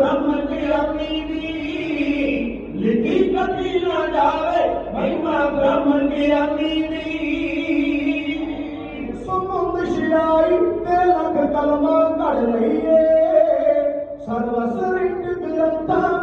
برم کے امیدی کبھی نہ جاوے مہما برم کے امیدی سمم شیائی تے لکھ کلمہ کڑ رہی ہے۔ سروس رنگ گرندہ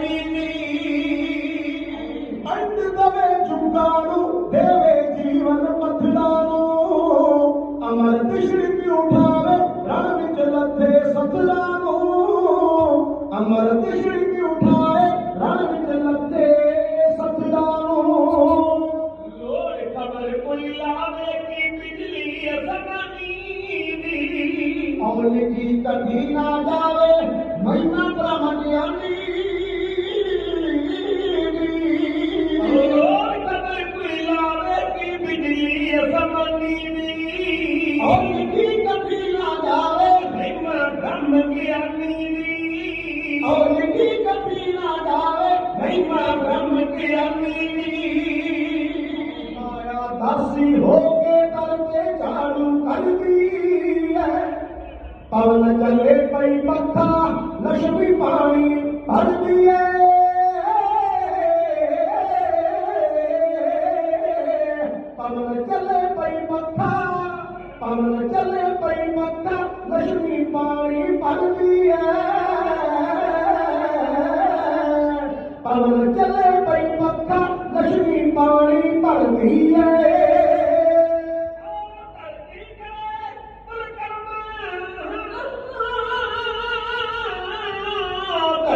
నీని అడ్డుగా చూడాడు برہ داسی ہو کے بل کے جاڑو کرتی پن چلے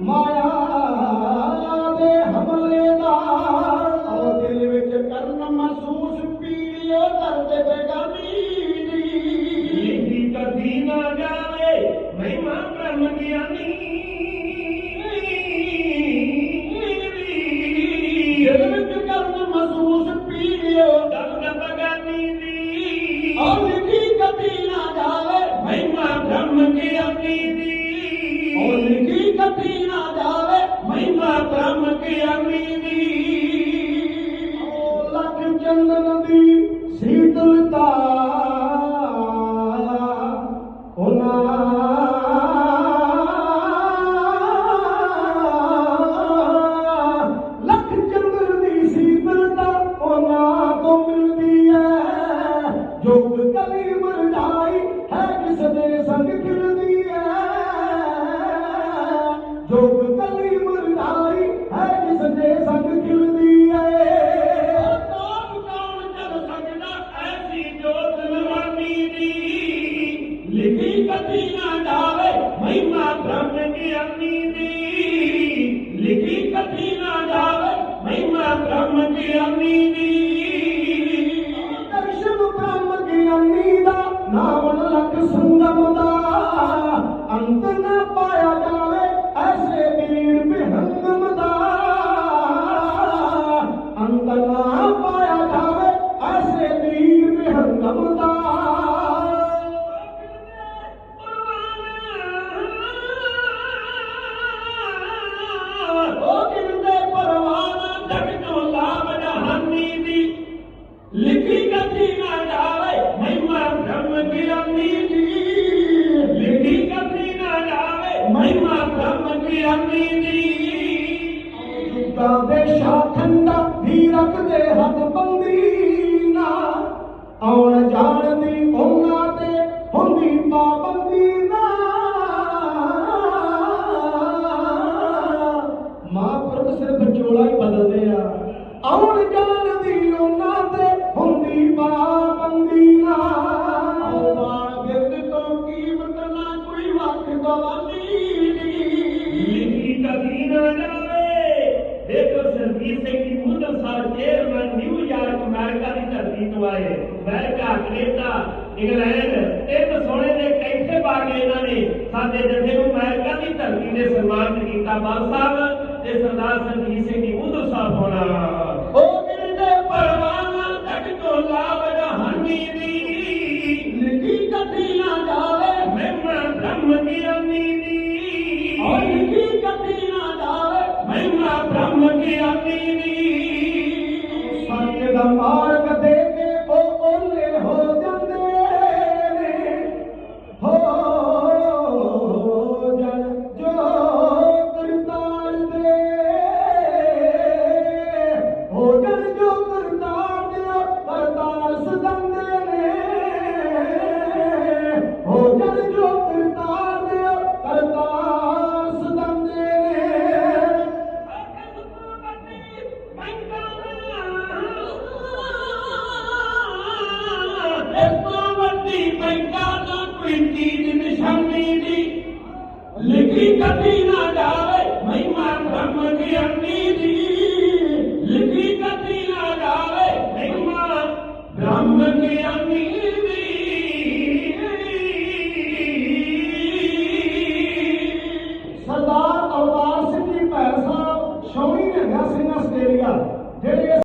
ਮਾਇਆ ਦੇ ਹਮਲੇ ਦਾ। ਉਹ ਦਿਲ ਵਿੱਚ ਕਰਨ ਮਹਿਸੂਸ ਪੀੜੀਏ ਕਰਦੇ ਬੇਗਾਨੀ ਦੀ। ਇਹੀ ਕਦੀ ਨਾ ਜਾਵੇ ਮਹਿਮਾ ਬ੍ਰਹਮ ਗਿਆਨੀ। ਦਿਲ ਵਿੱਚ ਕਰਨ ਮਹਿਸੂਸ ਪੀੜੀਏ। ਦਰਦ ਬਗਾਨੀ ਦੀ। ਉਹ ਲਿਖੀ ਕਦੀ ਨਾ ਜਾਵੇ ਮਹਿਮਾ ਬ੍ਰਹਮ ਗਿਆਨੀ ਦੀ। ਉਹ ਲਿਖੀ ਕਦੀ गति ना डाले महिमा ब्रह्म की अन्नी दी लिखी गति ना डाले महिमा ब्रह्म की अन्नी दी दर्शन ब्रह्म की अन्नी दा नाम लख संगम दा अंत ना ਕੈਨੇਡਾ ਇੰਗਲੈਂਡ ਇੱਕ ਸੋਨੇ ਦੇ ਕੈਫੇ ਪਾ ਕੇ ਇਹਨਾਂ ਨੇ ਸਾਡੇ ਜੱਥੇ ਨੂੰ ਅਮਰੀਕਾ ਦੀ ਧਰਤੀ ਦੇ ਸਨਮਾਨਿਤ ਕੀਤਾ? ਬਾਲ ਸਾਹਿਬ ਤੇ ਸਰਦਾਰ ਸੰਜੀਤ ਸਿੰਘ ਦੀ ਉਦੋਂ ਸਾਹਿਬ ਹੋਣਾ। ਉਹ ਮੇਰੇ ਤੇ ਪਰਵਾਨਾ ਟੱਕ ਤੋਂ ਲਾਵਾ બ્રહ્મની લી લીખી કદી ના ડાવે મહિમા બ્રહ્મ ની અગ્નિ